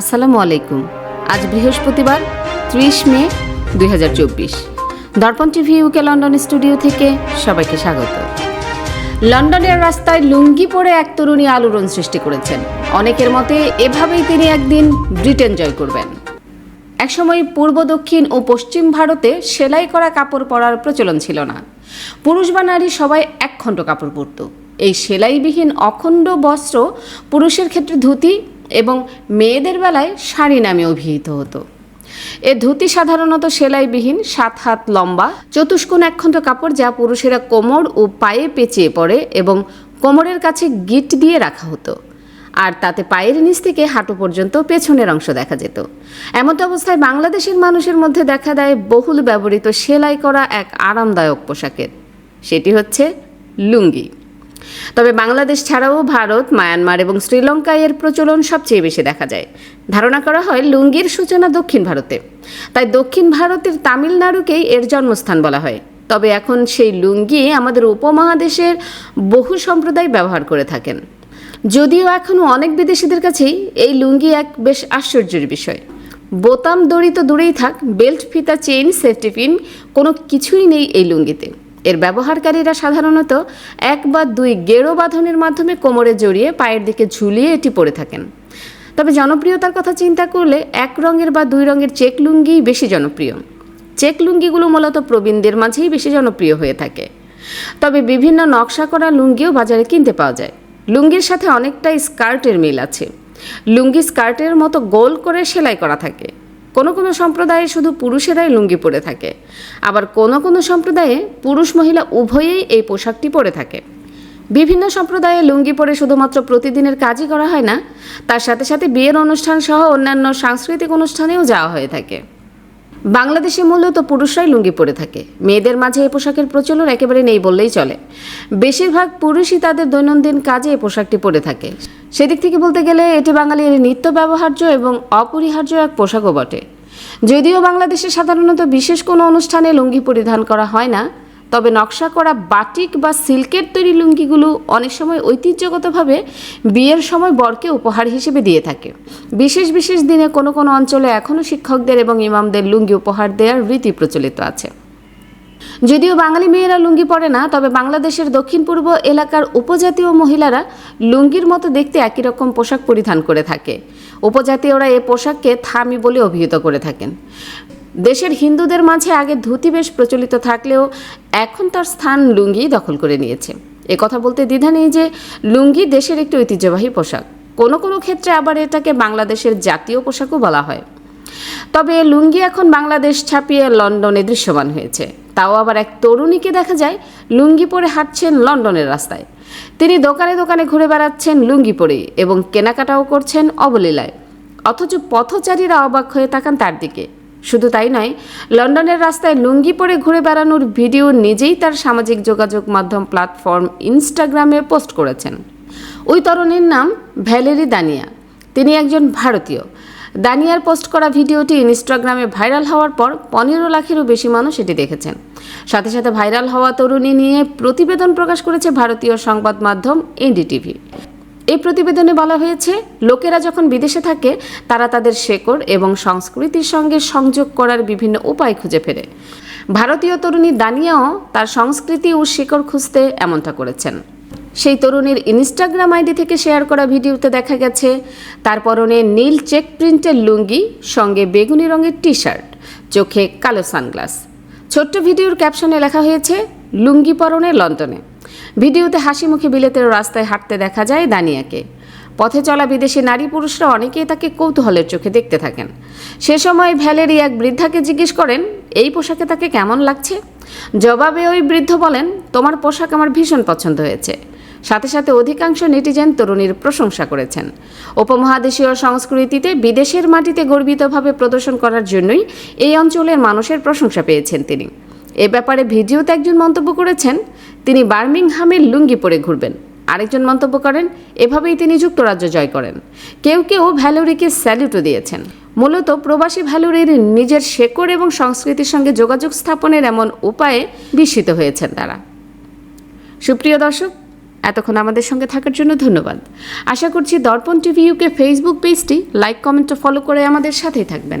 আসসালামু আলাইকুম। আজ বৃহস্পতিবার, ত্রিশ মে, দুই দর্পণ টিভি ইউকে লন্ডন স্টুডিও থেকে সবাইকে স্বাগত। লন্ডনের রাস্তায় লুঙ্গি পরে এক তরুণী আলোড়ন সৃষ্টি করেছেন। অনেকের মতে এভাবেই তিনি একদিন ব্রিটেন জয় করবেন। একসময় পূর্ব দক্ষিণ ও পশ্চিম ভারতে সেলাই করা কাপড় পরার প্রচলন ছিল না। পুরুষ বা নারী সবাই একখণ্ড কাপড় পরত। এই সেলাইবিহীন অখণ্ড বস্ত্র পুরুষের ক্ষেত্রে ধুতি এবং মেয়েদের বেলায় শাড়ি নামে অভিহিত হতো। এ ধুতি সাধারণত সেলাইবিহীন, সাত হাত লম্বা, চতুষ্কোণ একখণ্ড কাপড় যা পুরুষেরা কোমর ও পায়ে পেঁচিয়ে পড়ে এবং কোমরের কাছে গিট দিয়ে রাখা হতো। আর তাতে পায়ের নিচ থেকে হাঁটু পর্যন্ত পেছনের অংশ দেখা যেত। এমত অবস্থায় বাংলাদেশের মানুষের মধ্যে দেখা দেয় বহুল ব্যবহৃত সেলাই করা এক আরামদায়ক পোশাকের। সেটি হচ্ছে লুঙ্গি। তবে বাংলাদেশ ছাড়াও ভারত, মায়ানমার এবং শ্রীলঙ্কায় এর প্রচলন সবচেয়ে বেশি দেখা যায়। ধারণা করা হয় লুঙ্গির সূচনা দক্ষিণ ভারতে। তাই দক্ষিণ ভারতের তামিলনাড়ুকেই এর জন্মস্থান বলা হয়। তবে এখন সেই লুঙ্গি আমাদের উপমহাদেশের বহু সম্প্রদায় ব্যবহার করে থাকেন। যদিও এখনও অনেক বিদেশিদের কাছেই এই লুঙ্গি এক বেশ আশ্চর্যের বিষয়। বোতাম দড়ি তো দূরেই থাক, বেল্ট, ফিতা, চেইন, সেফটি পিন কোনো কিছুই নেই এই লুঙ্গিতে। এর ব্যবহারকারীরা সাধারণত এক বা দুই গেরো বাঁধনের মাধ্যমে কোমরে জড়িয়ে পায়ের দিকে ঝুলিয়ে এটি পরে থাকেন। তবে জনপ্রিয়তার কথা চিন্তা করলে এক রঙের বা দুই রঙের চেক লুঙ্গিই বেশি জনপ্রিয়। চেক লুঙ্গিগুলো মূলত প্রবীণদের মাঝেই বেশি জনপ্রিয় হয়ে থাকে। তবে বিভিন্ন নকশা করা লুঙ্গিও বাজারে কিনতে পাওয়া যায়। লুঙ্গির সাথে অনেকটাই স্কার্টের মিল আছে। লুঙ্গি স্কার্টের মতো গোল করে সেলাই করা থাকে। কোনো কোনো সম্প্রদায়ে শুধু পুরুষেরাই লুঙ্গি পরে থাকে। আবার কোনো কোনো সম্প্রদায়ে পুরুষ মহিলা উভয়েই এই পোশাকটি পরে থাকে। বিভিন্ন সম্প্রদায়ে লুঙ্গি পরে শুধুমাত্র প্রতিদিনের কাজই করা হয় না, তার সাথে সাথে বিয়ের অনুষ্ঠান সহ অন্যান্য সাংস্কৃতিক অনুষ্ঠানেও যাওয়া হয়ে থাকে। বাংলাদেশে মূলত পুরুষরাই লুঙ্গি পরে থাকে। মেয়েদের মাঝে এ পোশাকের প্রচলন একেবারে নেই বললেই চলে। বেশিরভাগ পুরুষই তাদের দৈনন্দিন কাজে এই পোশাকটি পরে থাকে। সেদিক থেকে বলতে গেলে এটি বাঙালির নিত্য ব্যবহার্য এবং অপরিহার্য এক পোশাকও বটে। যদিও বাংলাদেশে সাধারণত বিশেষ কোনো অনুষ্ঠানে লুঙ্গি পরিধান করা হয় না তবে নকশা করা বাটিক বা সিল্কের তৈরি লুঙ্গিগুলো অনেক সময় ঐতিহ্যগতভাবে বিয়ের সময় বরকে উপহার হিসেবে দিয়ে থাকে। বিশেষ বিশেষ দিনে কোনো কোনো অঞ্চলে এখনও শিক্ষকদের এবং ইমামদের লুঙ্গি উপহার দেওয়ার রীতি প্রচলিত আছে। যদিও বাঙালি মেয়েরা লুঙ্গি পরে না, তবে বাংলাদেশের দক্ষিণ পূর্ব এলাকার উপজাতীয় মহিলারা লুঙ্গির মতো দেখতে একই রকম পোশাক পরিধান করে থাকে। উপজাতীয়রা এ পোশাককে থামি বলে অভিহিত করে থাকেন। দেশের হিন্দুদের মাঝে আগে ধুতি বেশ প্রচলিত থাকলেও এখন তার স্থান লুঙ্গি দখল করে নিয়েছে। এ কথা বলতে দ্বিধা নেই যে লুঙ্গি দেশের একটি ঐতিহ্যবাহী পোশাক। কোনো কোনো ক্ষেত্রে আবার এটাকে বাংলাদেশের জাতীয় পোশাকও বলা হয়। তবে লুঙ্গি এখন বাংলাদেশ ছাপিয়ে লন্ডনে দৃশ্যমান হয়েছে। তাও আবার এক তরুণীকে দেখা যায় লুঙ্গি পরে হাঁটছেন লন্ডনের রাস্তায়। তিনি দোকানে দোকানে ঘুরে বেড়াচ্ছেন লুঙ্গি পরে এবং কেনাকাটাও করছেন অবলীলায়। অথচ পথচারীরা অবাক হয়ে তাকান তার দিকে। শুধু তাই নয়, লন্ডনের রাস্তায় লুঙ্গি পরে ঘুরে বেড়ানোর ভিডিও নিজেই তার সামাজিক যোগাযোগ মাধ্যম প্ল্যাটফর্ম ইনস্টাগ্রামে পোস্ট করেছেন। ওই তরুণীর নাম ভ্যালেরি দানিয়া। তিনি একজন ভারতীয়। দানিয়ার পোস্ট করা ভিডিওটি ইনস্টাগ্রামে ভাইরাল হওয়ার পর পনেরো লাখেরও বেশি মানুষ এটি দেখেছেন। সাথে সাথে ভাইরাল হওয়া তরুণী নিয়ে প্রতিবেদন প্রকাশ করেছে ভারতীয় সংবাদ মাধ্যম এনডিটিভি। এই প্রতিবেদনে বলা হয়েছে, লোকেরা যখন বিদেশে থাকে, তারা তাদের শেকড় এবং সংস্কৃতির সঙ্গে সংযোগ করার বিভিন্ন উপায় খুঁজে ফেরে। ভারতীয় তরুণী দানিয়াও তার সংস্কৃতি ও শিকড় খুঁজতে এমনটা করেছেন। সেই তরুণীর ইনস্টাগ্রাম আইডি থেকে শেয়ার করা ভিডিওতে দেখা গেছে, তার পরনে নীল চেক প্রিন্টের লুঙ্গি, সঙ্গে বেগুনি রঙের টি শার্ট চোখে কালো সানগ্লাস। ছোট্ট ভিডিওর ক্যাপশনে লেখা হয়েছে লুঙ্গি পরনে লন্ডনে। ভিডিওতে হাসি মুখে বিলেতের রাস্তায় হাঁটতে দেখা যায় দানিয়াকে। পথে চলা বিদেশি নারী পুরুষরা অনেকেই তাকে কৌতূহলের চোখে দেখতে থাকেন। সে সময় ভ্যালেরি এক বৃদ্ধাকে জিজ্ঞেস করেন, এই পোশাকে তাকে কেমন লাগছে? জবাবে ওই বৃদ্ধ বলেন, তোমার পোশাক আমার ভীষণ পছন্দ হয়েছে। সাথে সাথে অধিকাংশ নেটিজেন তরুণীর প্রশংসা করেছেন। উপমহাদেশীয় সংস্কৃতিতে বিদেশের মাটিতে গর্বিতভাবে প্রদর্শন করার জন্যই এই অঞ্চলের মানুষের প্রশংসা পেয়েছেন তিনি। এ ব্যাপারে ভিডিওতে একজন মন্তব্য করেছেন, তিনি বার্মিংহামের লুঙ্গি পরে ঘুরবেন। আরেকজন মন্তব্য করেন, এভাবেই তিনি যুক্তরাজ্য জয় করেন। কেউ কেউ ভ্যালোরিকে স্যালুটও দিয়েছেন। মূলত প্রবাসী ভ্যালোরির নিজের শেকড় এবং সংস্কৃতির সঙ্গে যোগাযোগ স্থাপনের এমন উপায়ে বিস্মিত হয়েছেন তারা। সুপ্রিয় দর্শক, এতক্ষণ আমাদের সঙ্গে থাকার জন্য ধন্যবাদ। আশা করছি দর্পণ টিভি ইউকে ফেসবুক পেজটি লাইক, কমেন্ট ফলো করে আমাদের সাথেই থাকবেন।